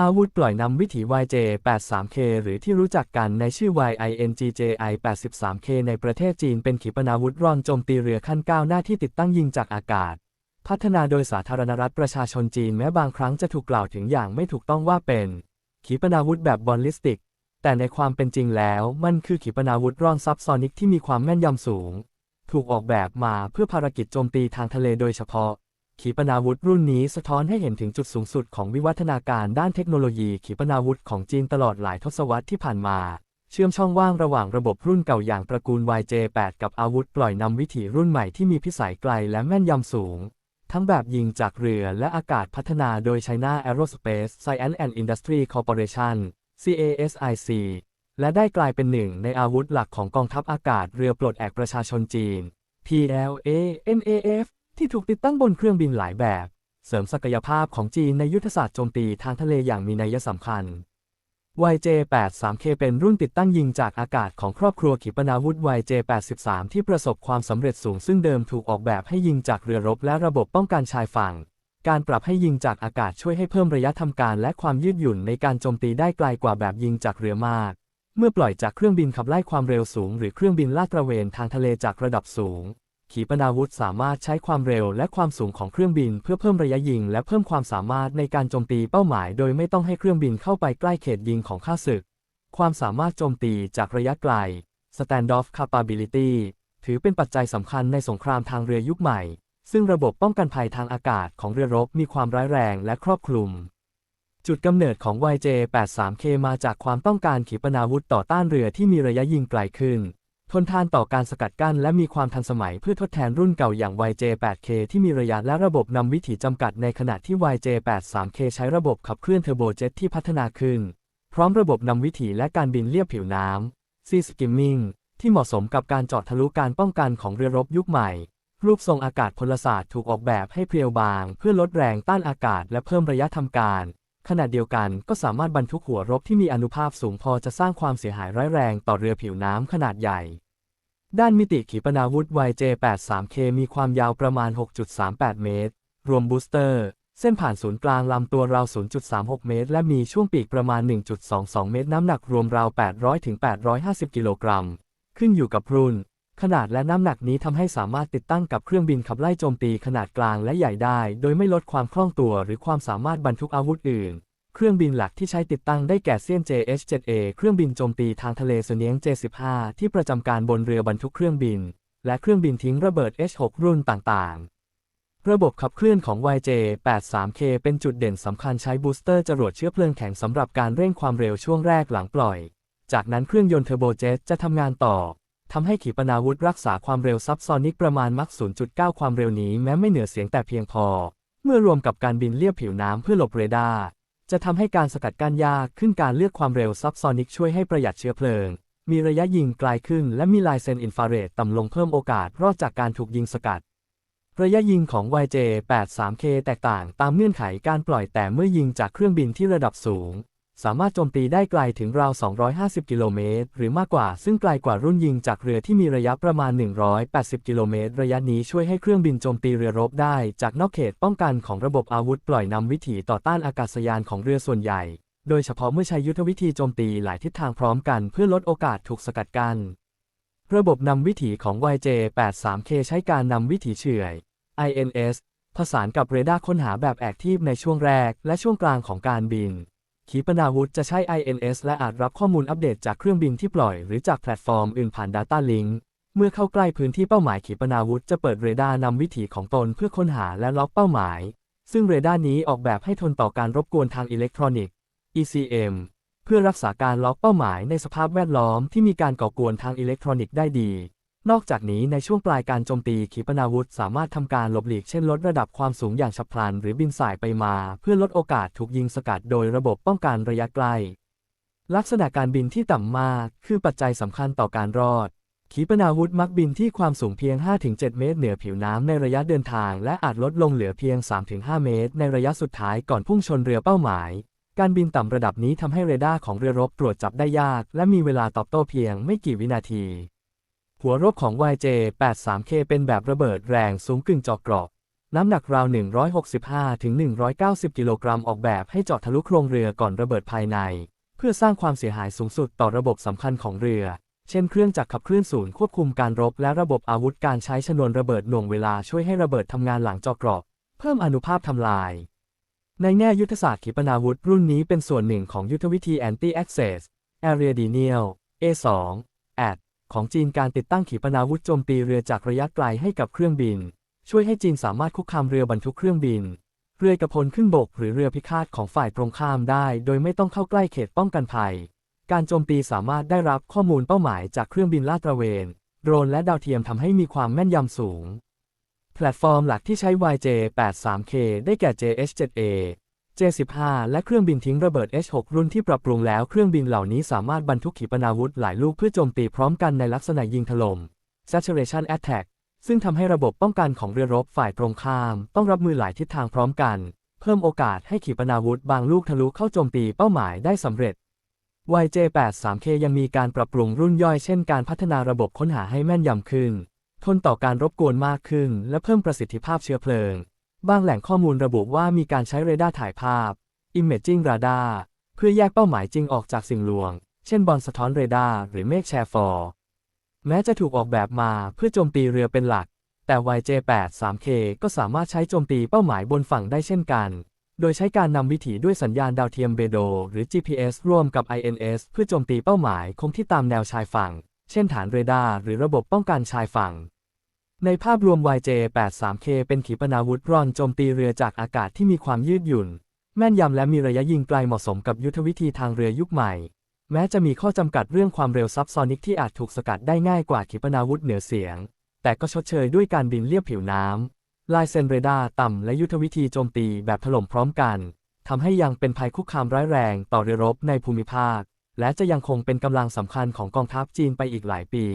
อาวุธปล่อยนำวิถี YJ-83K หรือที่รู้จักกันในชื่อ YINGJI-83K ในประเทศจีนเป็นขีปนาวุธร่อนโจมตีเรือขั้นก้าวหน้าที่ติดตั้งยิงจากอากาศ พัฒนาโดยสาธารณรัฐประชาชนจีนแม้บางครั้งจะถูกกล่าวถึงอย่างไม่ถูกต้องว่าเป็น ขีปนาวุธแบบบอลลิสติก แต่ในความเป็นจริงแล้วมันคือขีปนาวุธร่อนซับซอนิกที่มีความแม่นยำสูง ถูกออกแบบมาเพื่อภารกิจโจมตีทางทะเลโดยเฉพาะ ขีปนาวุธรุ่นนี้สะท้อนให้เห็นถึงจุดสูงสุดของวิวัฒนาการด้านเทคโนโลยีขีปนาวุธของจีนตลอดหลายทศวรรษที่ผ่านมา เชื่อมช่องว่างระหว่างระบบรุ่นเก่าอย่างตระกูล YJ8 กับอาวุธปล่อยนำวิถีรุ่นใหม่ที่มีพิสัยไกลและแม่นยำสูง ทั้งแบบยิงจากเรือและอากาศพัฒนาโดย China Aerospace Science and Industry Corporation CASIC และได้กลายเป็นหนึ่งในอาวุธหลักของกองทัพอากาศเรือปลดแอกประชาชนจีน PLA-NAF ที่ถูกติดตั้งบนเครื่องบินหลายแบบ เสริมศักยภาพของจีนในยุทธศาสตร์โจมตีทางทะเลอย่างมีนัยสำคัญ YJ-83K เป็นรุ่นติดตั้งยิงจากอากาศของครอบครัวขีปนาวุธ YJ-83 ที่ประสบความสำเร็จสูงซึ่งเดิมถูกออกแบบให้ยิงจากเรือรบและระบบป้องกันชายฝั่ง การปรับให้ยิงจากอากาศช่วยให้เพิ่มระยะทำการและความยืดหยุ่นในการโจมตีได้ไกลกว่าแบบยิงจากเรือมาก เมื่อปล่อยจากเครื่องบินขับไล่ความเร็วสูง หรือเครื่องบินลาดตระเวนทางทะเลจากระดับสูง ขีปนาวุธสามารถใช้ความเร็วและความสูงของเครื่องบิน เพื่อเพิ่มระยะยิง และเพิ่มความสามารถในการโจมตีเป้าหมาย โดยไม่ต้องให้เครื่องบินเข้าไปใกล้เขตยิงของข้าศึก ความสามารถโจมตีจากระยะไกล Standoff Capability ถือเป็นปัจจัยสำคัญในสงครามทางเรือยุคใหม่ ซึ่งระบบป้องกันภัยทางอากาศของเรือรบมีความร้ายแรงและครอบคลุม จุดกำเนิดของ YJ-83K มาจากความต้องการขีปนาวุธต่อต้านเรือที่มีระยะยิงไกลขึ้น ทนทานต่อการสกัดกั้นและมีความทันสมัยเพื่อทดแทนรุ่นเก่าอย่าง YJ-8K ที่มีระยะและระบบนำวิถีจำกัดในขณะที่ YJ-83K ใช้ระบบขับเคลื่อนเทอร์โบเจ็ตที่พัฒนาขึ้น พร้อมระบบนำวิถีและการบินเลียบผิวน้ำ Sea Skimming ที่เหมาะสมกับการเจาะทะลุการป้องกันของเรือรบยุคใหม่ รูปทรงอากาศพลศาสตร์ถูกออกแบบให้เพรียวบาง เพื่อลดแรงต้านอากาศและเพิ่มระยะทำการขณะเดียวกันก็สามารถบรรทุกหัวรบที่มีอนุภาพสูงพอจะสร้างความเสียหายร้ายแรงต่อเรือผิวน้ำขนาดใหญ่ ด้านมิติขีปนาวุธ YJ-83K มีความยาวประมาณ 6.38 เมตร รวมบูสเตอร์ เส้นผ่านศูนย์กลางลำตัวราว 0.36 เมตร และมีช่วงปีกประมาณ 1.22 เมตร น้ำหนักรวมราว 800-850 กิโลกรัม ขึ้นอยู่กับรุ่น ขนาดและน้ำหนักนี้ทำให้สามารถติดตั้งกับเครื่องบินขับไล่โจมตีขนาดกลางและใหญ่ได้ โดยไม่ลดความคล่องตัวหรือความสามารถบรรทุกอาวุธอื่น เครื่องบินหลักที่ใช้ติดตั้งได้แก่เซียน JH-7A เครื่องบินโจมตีทางทะเลเนียง J15 ที่ประจำการบนเรือบรรทุกเครื่องบิน และเครื่องบินทิ้งระเบิด H6 รุ่นต่างๆ ระบบขับเคลื่อนของ YJ-83K เป็นจุดเด่นสำคัญใช้บูสเตอร์จรวดเชื้อเพลิงแข็งสำหรับการเร่งความเร็วช่วงแรกหลังปล่อย จากนั้นเครื่องยนต์เทอร์โบเจ็ตจะทำงานต่อทำให้ขีปนาวุธรักษาความเร็วซับซอนิกประมาณมัก 0.9 ความเร็วนี้แม้ไม่เหนือเสียงแต่เพียงพอ เมื่อรวมกับการบินเลียบผิวน้ำเพื่อหลบเรดาร์ จะทำให้การสกัดกั้นยากขึ้นการเลือกความเร็วซับซอนิกช่วยให้ประหยัดเชื้อเพลิง มีระยะยิงไกลขึ้น และมีลายเซนอินฟราเรดต่ำลงเพิ่มโอกาสรอดจากการถูกยิงสกัด ระยะยิงของ YJ-83K แตกต่างตามเงื่อนไขการปล่อยแต่เมื่อยิงจากเครื่องบินที่ระดับสูง สามารถโจมตีได้ไกลถึงราว 250 กิโลเมตร หรือมากกว่า ซึ่งไกลกว่ารุ่นยิงจากเรือที่มีระยะประมาณ 180 กิโลเมตร ระยะนี้ช่วยให้เครื่องบินโจมตีเรือรบได้ จากนอกเขตป้องกันของระบบอาวุธปล่อยนำวิถีต่อต้านอากาศยานของเรือส่วนใหญ่ โดยเฉพาะเมื่อใช้ยุทธวิธีโจมตีหลายทิศทางพร้อมกันเพื่อลดโอกาสถูกสกัดกั้น ระบบนำวิถีของ YJ-83K ใช้การนำวิถีเฉื่อย INS ผสานกับเรดาร์ค้นหาแบบแอคทีฟในช่วงแรก และช่วงกลางของการบิน ขีปนาวุธจะใช้ INS และอาจรับข้อมูลอัปเดตจากเครื่องบินที่ปล่อยหรือจากแพลตฟอร์มอื่นผ่าน Data Link เมื่อเข้าใกล้พื้นที่เป้าหมายขีปนาวุธจะเปิดเรดาร์นำวิถีของตนเพื่อค้นหาและล็อกเป้าหมาย ซึ่งเรดาร์นี้ออกแบบให้ทนต่อการรบกวนทางอิเล็กทรอนิกส์ ECM เพื่อรักษาการล็อกเป้าหมายในสภาพแวดล้อมที่มีการก่อกวนทางอิเล็กทรอนิกส์ได้ดี นอกจากนี้ในช่วงปลายการโจมตีขีปนาวุธสามารถทำการหลบหลีกเช่นลดระดับความสูงอย่างฉับพลัน หรือบินสายไปมา เพื่อลดโอกาสถูกยิงสกัดโดยระบบป้องกันระยะไกล ลักษณะการบินที่ต่ำมาก คือปัจจัยสำคัญต่อการรอด ขีปนาวุธมักบินที่ความสูงเพียง 5-7 เมตรเหนือผิวน้ำในระยะเดินทาง และอาจลดลงเหลือเพียง 3-5 เมตร ในระยะสุดท้ายก่อนพุ่งชนเรือเป้าหมาย การบินต่ำระดับนี้ทำให้เรดาร์ของเรือรบตรวจจับได้ยาก และมีเวลาตอบโต้เพียงไม่กี่วินาที หัวรบของ YJ-83K เป็นแบบระเบิดแรงสูงกึ่งจอเกราะน้ำหนักราว 165-190 กิโลกรัมออกแบบให้เจาะทะลุโครงเรือก่อนระเบิดภายใน เพื่อสร้างความเสียหายสูงสุดต่อระบบสำคัญของเรือ เช่นเครื่องจักรขับเคลื่อนศูนย์ควบคุมการรบและระบบอาวุธการใช้ชนวนระเบิดหน่วงเวลาช่วยให้ระเบิดทำงานหลังเจาะเกราะเพิ่มอนุภาพทำลาย ในแง่ยุทธศาสตร์ขีปนาวุธรุ่นนี้เป็นส่วนหนึ่งของยุทธวิธี Anti-Access Area Denial A2 AD ของจีนการติดตั้งขีปนาวุธโจมตีเรือจากระยะไกลให้กับเครื่องบิน ช่วยให้จีนสามารถคุกคามเรือบรรทุกเครื่องบิน เรือกระพลขึ้นบกหรือเรือพิฆาตของฝ่ายตรงข้ามได้ โดยไม่ต้องเข้าใกล้เขตป้องกันภัย การโจมตีสามารถได้รับข้อมูลเป้าหมายจากเครื่องบินลาดตระเวน โดรนและดาวเทียมทำให้มีความแม่นยำสูง แพลตฟอร์มหลักที่ใช้ YJ83K ได้แก่ JH7A J15 และเครื่องบินทิ้งระเบิด H6 รุ่นที่ปรับปรุงแล้วเครื่องบินเหล่านี้สามารถบรรทุกขีปนาวุธหลายลูกเพื่อโจมตีพร้อมกันในลักษณะยิงถล่ม Saturation Attack ซึ่งทำให้ระบบป้องกันของเรือรบฝ่ายตรงข้าม ต้องรับมือหลายทิศทางพร้อมกัน เพิ่มโอกาสให้ขีปนาวุธบางลูกทะลุเข้าโจมตีเป้าหมายได้สำเร็จ YJ83K ยังมีการปรับปรุงรุ่นย่อยเช่นการพัฒนาระบบค้นหาให้แม่นยำขึ้น ทนต่อการรบกวนมากขึ้น และเพิ่มประสิทธิภาพเชื้อเพลิง บางแหล่งข้อมูลระบุว่ามีการใช้เรดาร์ถ่ายภาพ Imaging Radar เพื่อแยกเป้าหมายจริงออกจากสิ่งลวง เช่นบอลสะท้อนเรดาร์หรือเมฆแชร์ฟอร์แม้จะถูกออกแบบมาเพื่อโจมตีเรือเป็นหลัก แต่ YJ83K ก็สามารถใช้โจมตีเป้าหมายบนฝั่งได้เช่นกัน โดยใช้การนำวิถีด้วยสัญญาณดาวเทียมเบโด หรือ GPS ร่วมกับ INS เพื่อโจมตีเป้าหมายคงที่ตามแนวชายฝั่ง เช่นฐานเรดาร์หรือระบบป้องกันชายฝั่ง ในภาพรวม YJ83K เป็นขีปนาวุธร่อนโจมตีเรือจากอากาศที่มีความยืดหยุ่น แม่นยำและมีระยะยิงไกลเหมาะสมกับยุทธวิธีทางเรือยุคใหม่ แม้จะมีข้อจำกัดเรื่องความเร็วซับซอนิกที่อาจถูกสกัดได้ง่ายกว่าขีปนาวุธเหนือเสียง แต่ก็ชดเชยด้วยการบินเลียบผิวน้ำลายเซนเรดาร์ต่ำและยุทธวิธีโจมตีแบบถล่มพร้อมกันทำให้ยังเป็นภัยคุกคามร้ายแรงต่อเรือรบในภูมิภาค และจะยังคงเป็นกำลังสำคัญของกองทัพจีนไปอีกหลายปี